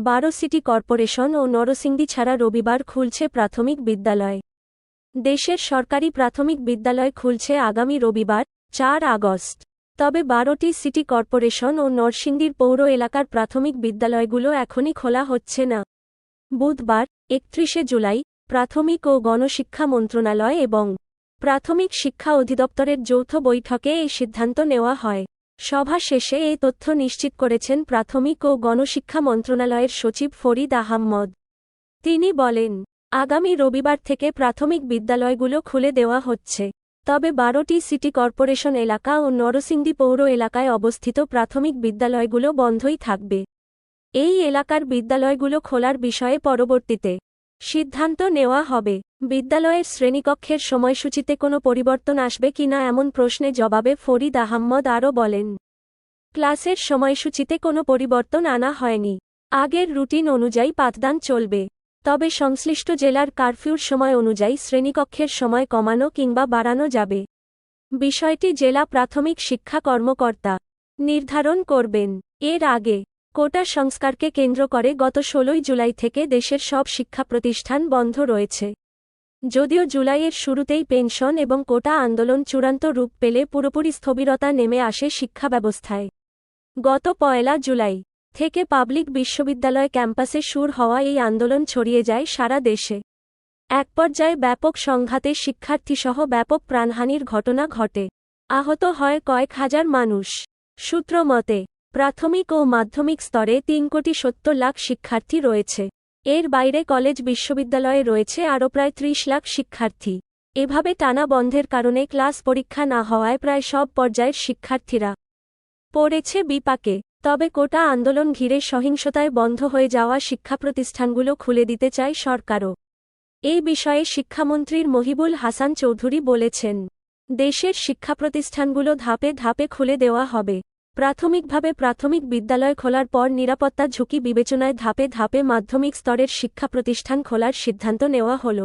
বারো city corporation ও নরসিংদী ছাড়া রবিবার খুলছে প্রাথমিক বিদ্যালয়। দেশের সরকারি প্রাথমিক বিদ্যালয় খুলছে আগামী রবিবার, চার আগস্ট। তবে বারোটি সিটি কর্পোরেশন ও নরসিংদীর পৌর এলাকার প্রাথমিক বিদ্যালয়গুলো এখনই খোলা হচ্ছে না। বুধবার, একত্রিশে জুলাই, প্রাথমিক ও গণশিক্ষা মন্ত্রণালয় এবং প্রাথমিক শিক্ষা অধিদপ্তরের যৌথ বৈঠকে এই সিদ্ধান্ত নেওয়া হয়। সভা শেষে এই তথ্য নিশ্চিত করেছেন প্রাথমিক ও গণশিক্ষা মন্ত্রণালয়ের সচিব ফরিদ আহম্মদ তিনি বলেন, আগামী রবিবার থেকে প্রাথমিক বিদ্যালয়গুলো খুলে দেওয়া হচ্ছে। তবে বারোটি সিটি কর্পোরেশন এলাকা ও নরসিংদী পৌর এলাকায় অবস্থিত প্রাথমিক বিদ্যালয়গুলো বন্ধই থাকবে। এই এলাকার বিদ্যালয়গুলো খোলার বিষয়ে পরবর্তীতে সিদ্ধান্ত নেওয়া হবে। বিদ্যালয়ের শ্রেণীকক্ষের সময়সূচিতে কোনো পরিবর্তন আসবে কিনা এমন প্রশ্নে জবাবে ফরিদ আহম্মদ আরও বলেন ক্লাসের সময়সূচিতে কোনো পরিবর্তন আনা হয়নি। আগের রুটিন অনুযায়ী পাঠদান চলবে। তবে সংশ্লিষ্ট জেলার কারফিউর সময় অনুযায়ী শ্রেণীকক্ষের সময় কমানো কিংবা বাড়ানো যাবে। বিষয়টি জেলা প্রাথমিক শিক্ষা কর্মকর্তা নির্ধারণ করবেন। এর আগে কোটা সংস্কারকে কেন্দ্র করে গত ষোলোই জুলাই থেকে দেশের সব শিক্ষা প্রতিষ্ঠান বন্ধ রয়েছে। যদিও জুলাইয়ের শুরুতেই পেনশন এবং কোটা আন্দোলন চূড়ান্ত রূপ পেলে পুরোপুরি স্থবিরতা নেমে আসে শিক্ষা ব্যবস্থায়। গত পয়লা জুলাই থেকে পাবলিক বিশ্ববিদ্যালয় ক্যাম্পাসে সুর হওয়া এই আন্দোলন ছড়িয়ে যায় সারা দেশে। এক পর্যায়ে ব্যাপক সংঘাতে শিক্ষার্থীসহ ব্যাপক প্রাণহানির ঘটনা ঘটে। আহত হয় কয়েক হাজার মানুষ। সূত্র মতে, প্রাথমিক ও মাধ্যমিক স্তরে তিন কোটি সত্তর লাখ শিক্ষার্থী রয়েছে। এর বাইরে কলেজ বিশ্ববিদ্যালয়ে রয়েছে আরও প্রায় ত্রিশ লাখ শিক্ষার্থী। এভাবে টানা বন্ধের কারণে ক্লাস পরীক্ষা না হওয়ায় প্রায় সব পর্যায়ের শিক্ষার্থীরা পড়েছে বিপাকে, তবে কোটা আন্দোলন ঘিরে সহিংসতায় বন্ধ হয়ে যাওয়া শিক্ষা প্রতিষ্ঠানগুলো খুলে দিতে চায় সরকারও। এই বিষয়ে শিক্ষামন্ত্রীর মহিবুল হাসান চৌধুরী বলেছেন, দেশের শিক্ষা প্রতিষ্ঠানগুলো ধাপে ধাপে খুলে দেওয়া হবে। প্রাথমিকভাবে প্রাথমিক বিদ্যালয় খোলার পর নিরাপত্তা ঝুঁকি বিবেচনায় ধাপে ধাপে মাধ্যমিক স্তরের শিক্ষা প্রতিষ্ঠান খোলার সিদ্ধান্ত নেওয়া হল।